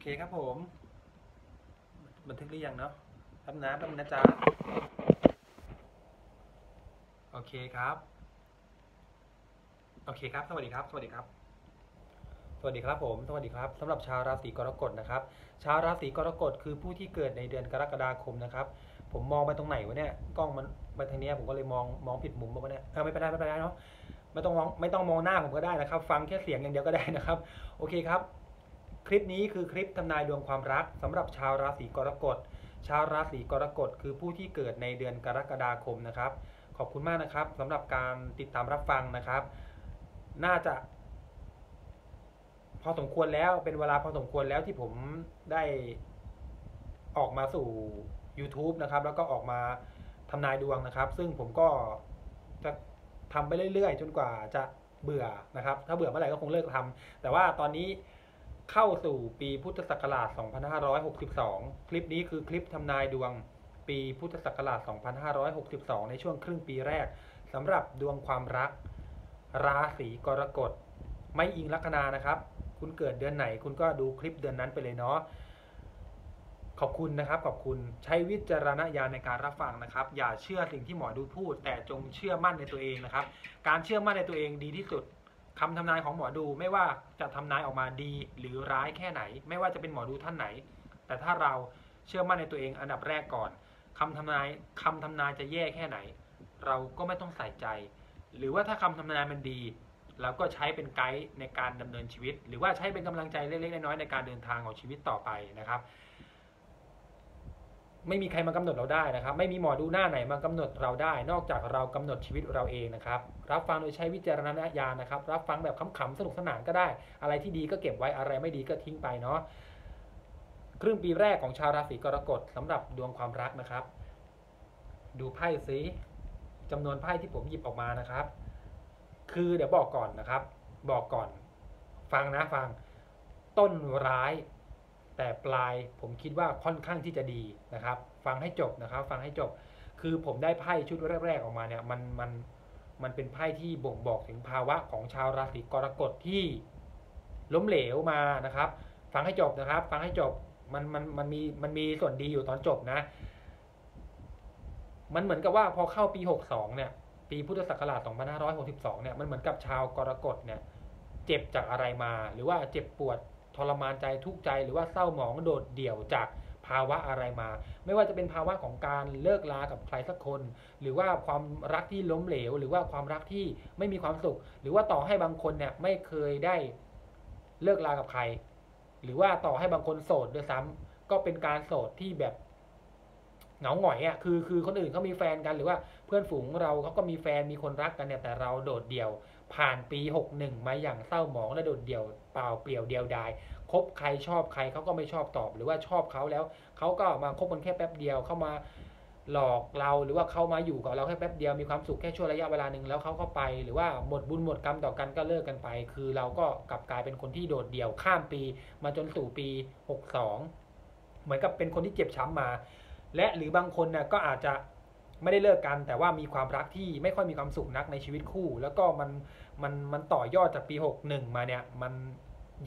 เคครับผม บันทึกหรือยังเนาะแป๊บนะแป๊บนะจ๊ะ โอเคครับ โอเคครับ สวัสดีครับ สวัสดีครับ สวัสดีครับผม สวัสดีครับสำหรับชาวราศีกรกฎนะครับ ชาวราศีกรกฎคือผู้ที่เกิดในเดือนกรกฎาคมนะครับ ผมมองไปตรงไหนวะเนี่ย กล้องมันไปทางเนี้ยผมก็เลยมองมองผิดมุมไปวะเนี่ยเออไม่เป็นไรไม่เป็นไรเนาะไม่ต้องมองไม่ต้องมองหน้าผมก็ได้นะครับ ฟังแค่เสียงอย่างเดียวก็ได้นะครับ โอเคครับ คลิปนี้คือคลิปทำนายดวงความรักสำหรับชาวราศีกรกฎ ชาวราศีกรกฎคือผู้ที่เกิดในเดือนกรกฎาคมนะครับ ขอบคุณมากนะครับสำหรับการติดตามรับฟังนะครับ น่าจะ พอสมควรแล้วเป็นเวลาพอสมควรแล้วที่ผมได้ออกมาสู่ YouTube นะครับ แล้วก็ออกมาทำนายดวงนะครับ ซึ่งผมก็จะทำไปเรื่อยๆ จนกว่าจะเบื่อนะครับ ถ้าเบื่อเมื่อไหร่ก็คงเลิกทำแต่ว่าตอนนี้ เข้าสู่ปีพุทธศักราช 2562 คลิปนี้คือคลิปทำนายดวงปีพุทธศักราช 2562 ในช่วงครึ่งปีแรกสำหรับดวงความรัก ราศีกรกฎ ไม่อิงลัคนานะครับ คุณเกิดเดือนไหนคุณก็ดูคลิปเดือนนั้นไปเลยเนาะขอบคุณนะครับขอบคุณใช้วิจารณญาณในการรับฟังนะครับ อย่าเชื่อสิ่งที่หมอดูพูด แต่จงเชื่อมั่นในตัวเองนะครับ การเชื่อมั่นในตัวเองดีที่สุด คำทำนายของหมอดูไม่ว่าจะทำนายออกมาดีหรือร้ายแค่ไหน ไม่ว่าจะเป็นหมอดูท่านไหน แต่ถ้าเราเชื่อมั่นในตัวเองอันดับแรกก่อนคำทำนายคำทำนายจะแย่แค่ไหน เราก็ไม่ต้องใส่ใจ หรือว่าถ้าคำทำนายมันดีเราก็ใช้เป็นไกด์ในการดำเนินชีวิต หรือว่าใช้เป็นกำลังใจเล็กๆน้อยๆในการเดินทางของชีวิตต่อไปนะครับ ไม่มีใครมากำหนดเราได้นะครับ ไม่มีหมอดูหน้าไหนมากำหนดเราได้ นอกจากเรากำหนดชีวิตเราเองนะครับ รับฟังโดยใช้วิจารณญาณนะครับ รับฟังแบบขำๆสนุกสนานก็ได้ อะไรที่ดีก็เก็บไว้อะไรไม่ดีก็ทิ้งไปเนาะครึ่งปีแรกของชาวราศีกรกฎสำหรับดวงความรักนะครับ ดูไพ่ซิจำนวนไพ่ที่ผมหยิบออกมานะครับ คือเดี๋ยวบอกก่อนนะครับ บอกก่อน ฟังนะฟัง ต้นร้าย แต่ปลายผมคิดว่าค่อนข้างที่จะดีนะครับ ฟังให้จบนะครับ ฟังให้จบ คือผมได้ไพ่ชุดแรก ๆ ออกมาเนี่ยมันมันมันเป็นไพ่ที่บ่งบอกถึงภาวะของชาวราศีกรกฎที่ล้มเหลวมานะครับ ฟังให้จบนะครับ ฟังให้จบมันมันมันมีมันมีส่วนดีอยู่ตอนจบนะ มันเหมือนกับว่าพอเข้าปี 62 เนี่ย ปีพุทธศักราช 2562 เนี่ยมันเหมือนกับชาวกรกฎเนี่ย เจ็บจากอะไรมา หรือว่าเจ็บปวด ทรมานใจทุกข์ใจหรือว่าเศร้าหมองโดดเดี่ยวจากภาวะอะไรมา ไม่ว่าจะเป็นภาวะของการเลิกลากับใครสักคน หรือว่าความรักที่ล้มเหลว หรือว่าความรักที่ไม่มีความสุข หรือว่าต่อให้บางคนเนี่ยไม่เคยได้เลิกลากับใคร หรือว่าต่อให้บางคนโสดด้วยซ้ำก็เป็นการโสดที่แบบเหงาหงอยอะคือคือคนอื่นเขามีแฟนกันหรือว่าเพื่อนฝูงเราเขาก็มีแฟนมีคนรักกันเนี่ยแต่เราโดดเดี่ยว ผ่านปี 61 มาอย่างเศร้าหมองและโดดเดี่ยวเปล่าเปลี่ยวเดียวดายคบใครชอบใครเขาก็ไม่ชอบตอบ หรือว่าชอบเขาแล้วเขาก็มาคบกันแค่แป๊บเดียวเข้ามาหลอกเราหรือว่าเขามาอยู่กับเราแค่แป๊บเดียวมีความสุขแค่ช่วงระยะเวลาหนึ่งแล้วเขาก็ไป หรือว่าหมดบุญหมดกรรมต่อกันก็เลิกกันไป คือเราก็กลับกลายเป็นคนที่โดดเดี่ยวข้ามปี มาจนสู่ปี 62 เหมือนกับเป็นคนที่เจ็บช้ำมา และหรือบางคนเนี่ยก็อาจจะ ไม่ได้เลิกกัน แต่ว่ามีความรักที่ไม่ค่อยมีความสุขนักในชีวิตคู่ แล้วก็มันมันมันต่อยอดจากปี 61 มาเนี่ยมัน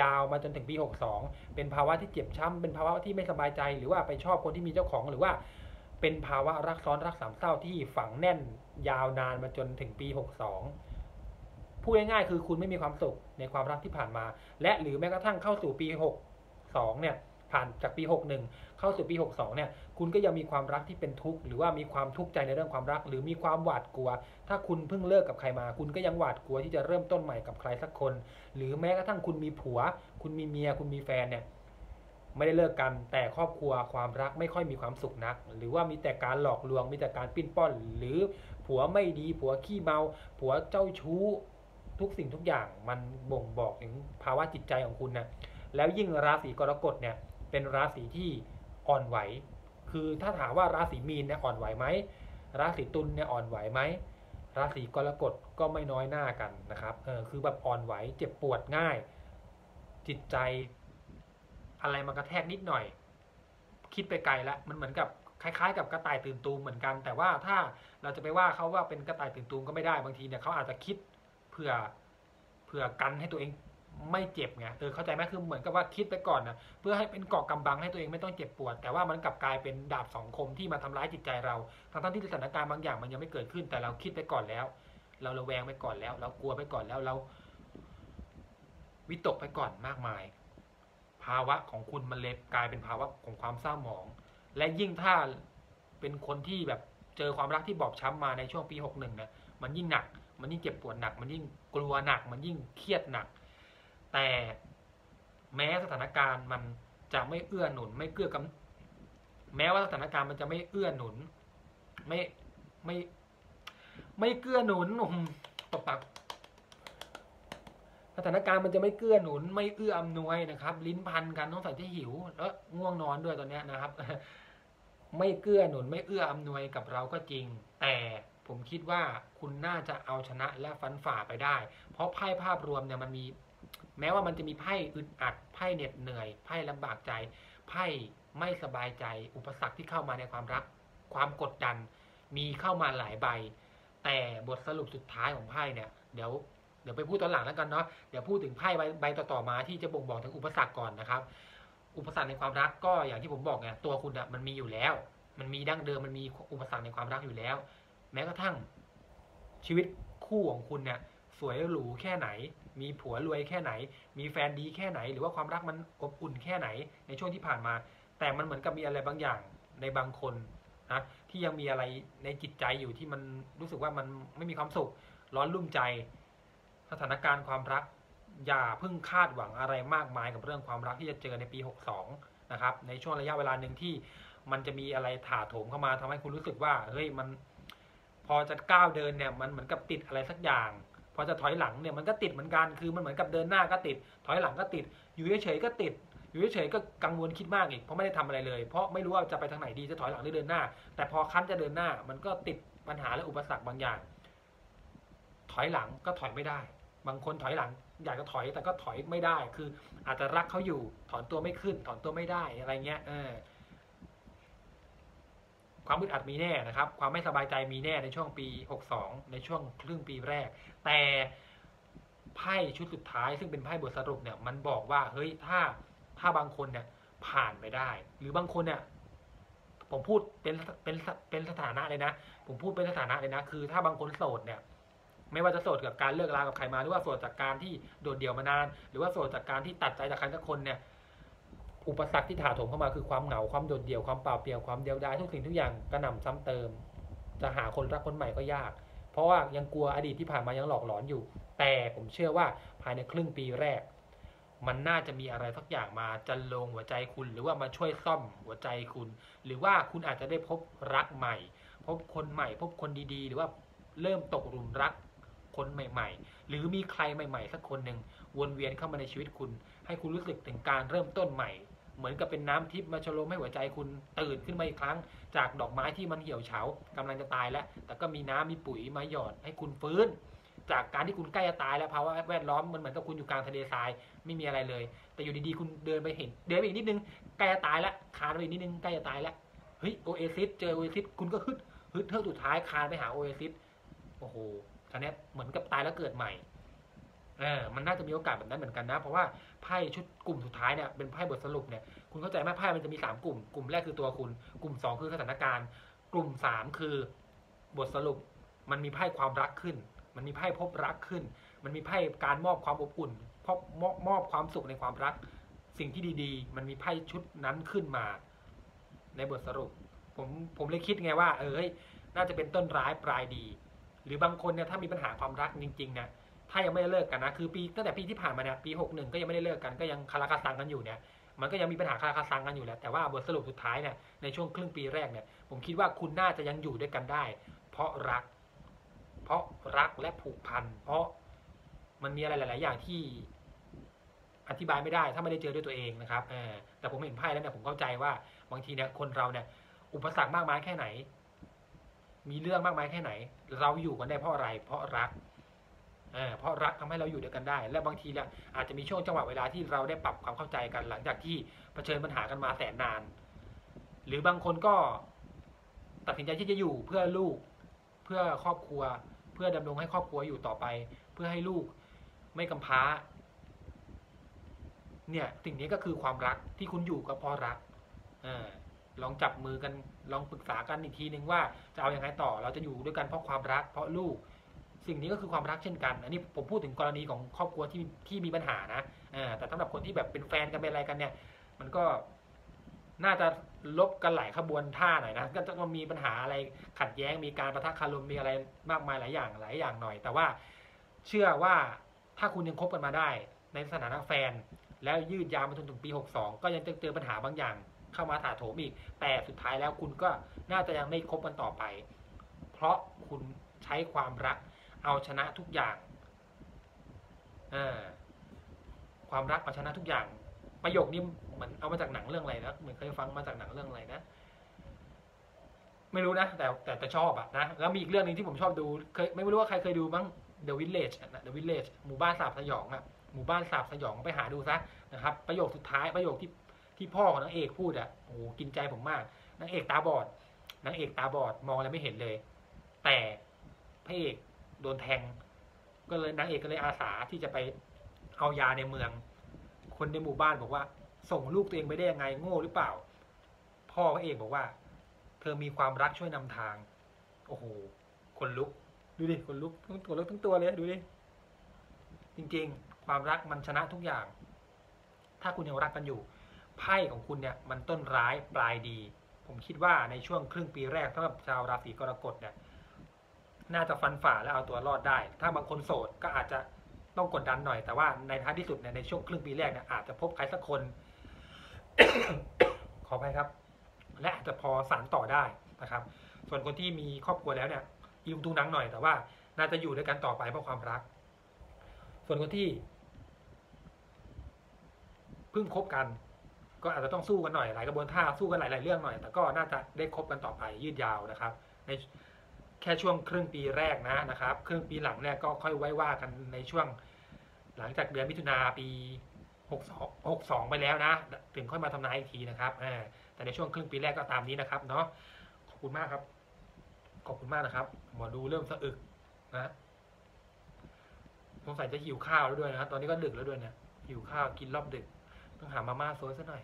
ยาวมาจนถึงปี 62 เป็นภาวะที่เจ็บช้ำเป็นภาวะที่ไม่สบายใจ หรือว่าไปชอบคนที่มีเจ้าของหรือว่าเป็นภาวะรักซ้อนรักสามเศร้าที่ฝังแน่นยาวนานมาจนถึงปี 62 พูดง่ายๆคือคุณไม่มีความสุขในความรักที่ผ่านมา และหรือแม้กระทั่งเข้าสู่ปี 62 เนี่ย ผ่านจากปี 61 เข้าสู่ปี 62 เนี่ย คุณก็ยังมีความรักที่เป็นทุกข์หรือว่ามีความทุกข์ใจในเรื่องความรัก หรือมีความหวาดกลัว ถ้าคุณเพิ่งเลิกกับใครมา คุณก็ยังหวาดกลัวที่จะเริ่มต้นใหม่กับใครสักคน หรือแม้กระทั่งคุณมีผัว คุณมีเมีย คุณมีแฟนเนี่ยไม่ได้เลิกกันแต่ครอบครัวความรักไม่ค่อยมีความสุขนัก หรือว่ามีแต่การหลอกลวงมีแต่การปิ้นป้อน หรือผัวไม่ดี ผัวขี้เมา ผัวเจ้าชู้ ทุกสิ่งทุกอย่างมันบ่งบอกถึงภาวะจิตใจของคุณนะแล้วยิ่งราศีกรกฎเนี่ย เป็นราศีที่อ่อนไหว คือถ้าถามว่าราศีมีนเนี่ยอ่อนไหวไหม ราศีตุลเนี่ยอ่อนไหวไหม ราศีกรกฎก็ไม่น้อยหน้ากันนะครับ เออ คือแบบอ่อนไหว เจ็บปวดง่าย จิตใจ อะไรมากระแทกนิดหน่อย คิดไปไกลแล้วมันเหมือนกับคล้ายๆ กับกระต่ายตื่นตูมเหมือนกัน แต่ว่าถ้าเราจะไปว่าเขาว่าเป็นกระต่ายตื่นตูมก็ไม่ได้ บางทีเนี่ยเขาอาจจะคิดเผื่อเผื่อกันให้ตัวเอง ไม่เจ็บไงเออเข้าใจไหมคือเหมือนกับว่าคิดไปก่อนนะเพื่อให้เป็นเกาะกำบังให้ตัวเองไม่ต้องเจ็บปวด แต่ว่ามันกลับกลายเป็นดาบสองคมที่มาทำร้ายจิตใจเราทั้งที่สถานการณ์บางอย่างมันยังไม่เกิดขึ้น แต่เราคิดไปก่อนแล้ว เราระแวงไปก่อนแล้ว เรากลัวไปก่อนแล้วเรา วิตกไปก่อนมากมาย ภาวะของคุณมันเลยกลายเป็นภาวะของความเศร้าหมอง และยิ่งถ้าเป็นคนที่แบบเจอความรักที่บอบช้ำมาในช่วงปีหกหนึ่งนี่ยมันยิ่งหนัก มันยิ่งเจ็บปวดหนัก มันยิ่งกลัวหนัก มันยิ่งเครียดหนัก แต่แม้สถานการณ์มันจะไม่เอื้อหนุน ไม่เกื้อกำแม้ว่าสถานการณ์มันจะไม่เอื้อหนุน ไม่ไม่ ไม่เกื้อหนุนอืมตบปากสถานการณ์มันจะไม่เกื้อหนุน ไม่เอื้ออำนวยนะครับ ลิ้นพันกันต้องใส่ที่หิว แล้วง่วงนอนด้วยตอนนี้นะครับ ไม่เกื้อหนุน ไม่เอื้ออำนวยกับเราก็จริง แต่ผมคิดว่าคุณน่าจะเอาชนะและฟันฝ่าไปได้ เพราะไพ่ภาพรวมเนี่ยมันมี แม้ว่ามันจะมีไพ่อึดอัดไพ่เหน็ดเหนื่อยไพ่ลำบากใจ ไพ่ไม่สบายใจ อุปสรรคที่เข้ามาในความรัก ความกดดัน มีเข้ามาหลายใบ แต่บทสรุปสุดท้ายของไพ่เนี่ย เดี๋ยวเดี๋ยวไปพูดตอนหลังแล้วกันเนาะเดี๋ยวพูดถึงไพ่ใบใบต่อๆมาที่จะบ่งบอกถึงอุปสรรคก่อนนะครับ อุปสรรคในความรักก็อย่างที่ผมบอกไงตัวคุณอะมันมีอยู่แล้ว มันมีดั้งเดิมมันมีอุปสรรคในความรักอยู่แล้ว แม้กระทั่งชีวิตคู่ของคุณเนี่ย สวยหรูแค่ไหน มีผัวรวยแค่ไหน มีแฟนดีแค่ไหน หรือว่าความรักมันอบอุ่นแค่ไหนในช่วงที่ผ่านมา แต่มันเหมือนกับมีอะไรบางอย่างในบางคนนะที่ยังมีอะไรในจิตใจอยู่ที่มันรู้สึกว่ามันไม่มีความสุข ร้อนรุ่มใจ สถานการณ์ความรัก อย่าเพิ่งคาดหวังอะไรมากมายกับเรื่องความรักที่จะเจอในปี 62 นะครับ ในช่วงระยะเวลาหนึ่งที่มันจะมีอะไรถาโถมเข้ามาทำให้คุณรู้สึกว่าเฮ้ยมันพอจะก้าวเดินเนี่ยมันเหมือนกับติดอะไรสักอย่าง อจะถอยหลังเนี่ยมันก็ติดเหมือนกันคือมันเหมือนกับเดินหน้าก็ติด ถอยหลังก็ติด อยู่เฉยๆก็ติด อยู่เฉยๆก็กังวลคิดมากอีกเพราะไม่ได้ทำอะไรเลย เพราะไม่รู้ว่าจะไปทางไหนดีจะถอยหลังหรือเดินหน้า แต่พอคั้นจะเดินหน้า มันก็ติดปัญหาและอุปสรรคบางอย่าง ถอยหลังก็ถอยไม่ได้ บางคนถอยหลังอยากจะถอยแต่ก็ถอยไม่ได้ คืออาจจะรักเขาอยู่ถอนตัวไม่ขึ้น ถอนตัวไม่ได้อะไรเงี้ยเออ ความอึดอัดมีแน่นะครับ ความไม่สบายใจมีแน่ในช่วงปี 62 ในช่วงครึ่งปีแรก แต่ไพ่ชุดสุดท้าย ซึ่งเป็นไพ่บทสรุปเนี่ยมันบอกว่าเฮ้ยถ้าถ้าบางคนเนี่ยผ่านไปได้ หรือบางคนเนี่ยผมพูดเป็นเป็นเป็นสถานะเลยนะ ผมพูดเป็นสถานะเลยนะ คือถ้าบางคนโสดเนี่ยไม่ว่าจะโสดกับการเลิกรากับใครมา หรือว่าโสดจากการที่โดดเดี่ยวมานาน หรือว่าโสดจากการที่ตัดใจจากใครสักคนเนี่ย อุปสรรคที่ถาโถมเข้ามาคือความเหงาความโดดเดี่ยวความเปล่าเปลี่ยวความเดียวดายทุกสิ่งทุกอย่างกระหน่ำซ้ำเติม จะหาคนรักคนใหม่ก็ยาก เพราะว่ายังกลัวอดีตที่ผ่านมายังหลอกหลอนอยู่ แต่ผมเชื่อว่าภายในครึ่งปีแรก มันน่าจะมีอะไรสักอย่างมาจันลงหัวใจคุณ หรือว่ามาช่วยซ่อมหัวใจคุณ หรือว่าคุณอาจจะได้พบรักใหม่ พบคนใหม่ พบคนดีๆ หรือว่าเริ่มตกหลุมรักคนใหม่ ๆ หรือมีใครใหม่ ๆ สักคนหนึ่งวนเวียนเข้ามาในชีวิตคุณ ให้คุณรู้สึกถึงการเริ่มต้นใหม่ เหมือนกับเป็นน้ำทิพย์มาชโลมให้หัวใจคุณตื่นขึ้นมาอีกครั้ง จากดอกไม้ที่มันเหี่ยวเฉากำลังจะตายแล้ว แต่ก็มีน้ำมีปุ๋ยมาหยอดให้คุณฟื้น จากการที่คุณใกล้จะตายแล้วภาวะแวดล้อมมันเหมือนกับคุณอยู่กลางทะเลทรายไม่มีอะไรเลย แต่อยู่ดีๆคุณเดินไปเห็น เดินไปอีกนิดนึงใกล้จะตายแล้วคานไปอีกนิดนึงใกล้จะตายแล้วเฮ้ยโอเอซิสเจอโอเอซิสคุณก็ฮึดฮึดเท่าสุดท้ายคานไปหาโอเอซิสโอ้โหคราวนี้เหมือนกับตายแล้วเกิดใหม่ เออมันน่าจะมีโอกาสแบบนั้นเหมือนกันนะ เพราะว่าไพ่ชุดกลุ่มสุดท้ายเนี่ยเป็นไพ่บทสรุปเนี่ยคุณเข้าใจไหมไพ่มันจะมีสามกลุ่ม กลุ่มแรกคือตัวคุณ กลุ่มสองคือสถานการณ์ กลุ่มสามคือบทสรุป มันมีไพ่ความรักขึ้น มันมีไพ่พบรักขึ้น มันมีไพ่การมอบความอบอุ่นพบมอบมอบความสุขในความรัก สิ่งที่ดีๆ มันมีไพ่ชุดนั้นขึ้นมา ในบทสรุป ผมผมเลยคิดไงว่า เออเฮ้ยน่าจะเป็นต้นร้ายปลายดี หรือบางคนเนี่ยถ้ามีปัญหาความรักจริงๆเนี่ย ถ้ายังไม่ได้เลิกกันนะคือปีตั้งแต่ปีที่ผ่านมาเนี่ยปีหกหนึ่งก็ยังไม่ได้เลิกกันก็ยังคาราคาซังกันอยู่เนี่ยมันก็ยังมีปัญหาคาราคาซังกันอยู่แหละแต่ว่าบทสรุปสุดท้ายเนี่ยในช่วงครึ่งปีแรกเนี่ยผมคิดว่าคุณน่าจะยังอยู่ด้วยกันได้ เพราะรัก เพราะรักและผูกพันเพราะมันมีอะไรหลาย ๆ อย่างที่อธิบายไม่ได้ถ้าไม่ได้เจอด้วยตัวเองนะครับแต่ผมเห็นไพ่แล้วเนี่ยผมเข้าใจว่าบางทีเนี่ยคนเราเนี่ยอุปสรรคมากมายแค่ไหน มีเรื่องมากมายแค่ไหน เราอยู่กันได้เพราะอะไร เพราะรัก เพราะรักทำให้เราอยู่ด้วยกันได้ และบางทีเนี่ยอาจจะมีช่วงจังหวะเวลาที่เราได้ปรับความเข้าใจกัน หลังจากที่เผชิญปัญหากันมาแสนนาน หรือบางคนก็ตัดสินใจที่จะอยู่เพื่อลูก เพื่อครอบครัว เพื่อดำรงให้ครอบครัวอยู่ต่อไป เพื่อให้ลูกไม่กำพร้า เนี่ยสิ่งนี้ก็คือความรักที่คุณอยู่ก็เพราะรักอาลองจับมือกันลองปรึกษากันอีกทีนึงว่าจะเอาอยัางไงต่อ เราจะอยู่ด้วยกันเพราะความรัก เพราะลูก สิ่งนี้ก็คือความรักเช่นกัน อันนี้ผมพูดถึงกรณีของครอบครัวที่ที่มีปัญหานะอ่าแต่สำหรับคนที่แบบเป็นแฟนกันเป็นอะไรกันเนี่ย มันก็น่าจะลบกันหลายขบวนท่าหน่อยนะ ก็จะมีปัญหาอะไรขัดแย้ง มีการประทะคารม มีอะไรมากมายหลายอย่างหลายอย่างหน่อย แต่ว่าเชื่อว่าถ้าคุณยังคบกันมาได้ ในสถานะแฟน แล้วยืดยาวมาจนถึงปี 62 ก็ยังเจอปัญหาบางอย่าง เข้ามาถาโถมอีก แต่สุดท้ายแล้วคุณก็น่าจะยังไม่คบกันต่อไป เพราะคุณใช้ความรัก เอาชนะทุกอย่างอความรักเอาชนะทุกอย่าง ประโยคนี้เหมือนเอามาจากหนังเรื่องอะไรนะเหมือนเคยฟังมาจากหนังเรื่องอะไรนะไม่รู้นะแต่แต่แต่ชอบอะนะแล้วมีอีกเรื่องนึงที่ผมชอบดูเคยไม่รู้ว่าใครเคยดูมั้ง The Village นะ The Village หมู่บ้านสาบสยองอะหมู่บ้านสาบสยองไปหาดูซะนะครับ ประโยคสุดท้ายประโยคที่ที่พ่อของนางเอกพูดอะโอ้โหกินใจผมมากนางเอกตาบอดนางเอกตาบอดมองอะไรไม่เห็นเลย แต่พระเอก โดนแทง ก็เลยนางเอกก็เลยอาสาที่จะไปเอายาในเมือง คนในหมู่บ้านบอกว่า ส่งลูกตัวเองไปได้ยังไงโง่หรือเปล่า พ่อพระเอกบอกว่า เธอมีความรักช่วยนำทาง โอ้โหคนลุก ดูดิคนลุกทั้งตัวลุกทั้งตัวเลยดูดิจริงๆ ความรักมันชนะทุกอย่าง ถ้าคุณยังรักกันอยู่ไพ่ของคุณเนี่ยมันต้นร้ายปลายดี ผมคิดว่าในช่วงครึ่งปีแรกสำหรับชาวราศีกรกฎเนี่ย น่าจะฟันฝ่าและเอาตัวรอดได้ ถ้าบางคนโสดก็อาจจะต้องกดดันหน่อย แต่ว่าในท้ายที่สุดเนี่ยในช่วงครึ่งปีแรกเนี่ยอาจจะพบใครสักคน ขออภัยครับ และอาจจะพอสานต่อได้นะครับ ส่วนคนที่มีครอบครัวแล้วเนี่ยยิงตุงนังหน่อยแต่ว่า น่าจะอยู่ด้วยกันต่อไปเพราะความรัก ส่วนคนที่เพิ่งคบกัน ก็อาจจะต้องสู้กันหน่อยหลายกระบวนท่าสู้กันหลายๆเรื่องหน่อย แต่ก็น่าจะได้คบกันต่อไปยืดยาวนะครับ ใน แค่ช่วงครึ่งปีแรกนะนะครับ ครึ่งปีหลังเนี่ยก็ค่อยไว้ว่ากันในช่วง หลังจากเดือนมิถุนาปี 62 62 ไปแล้วนะ ถึงค่อยมาทำนายอีกทีนะครับแต่ในช่วงครึ่งปีแรกก็ตามนี้นะครับเนาะขอบคุณมากครับ ขอบคุณมากนะครับ หมอดูเริ่มสะอึกนะสงสัยจะหิวข้าวแล้วด้วยนะตอนนี้ก็ดึกแล้วด้วยเนี่ยหิวข้าวกินรอบดึก ต้องหามาม่าโซยซะหน่อย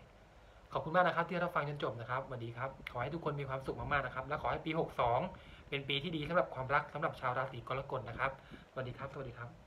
ขอบคุณมากนะครับที่รับฟังจนจบนะครับสวัสดีครับขอให้ทุกคนมีความสุขมากๆนะครับ และขอให้ปี 62 เป็นปีที่ดีสำหรับความรักสำหรับชาวราศีกรกฎนะครับสวัสดีครับ สวัสดีครับ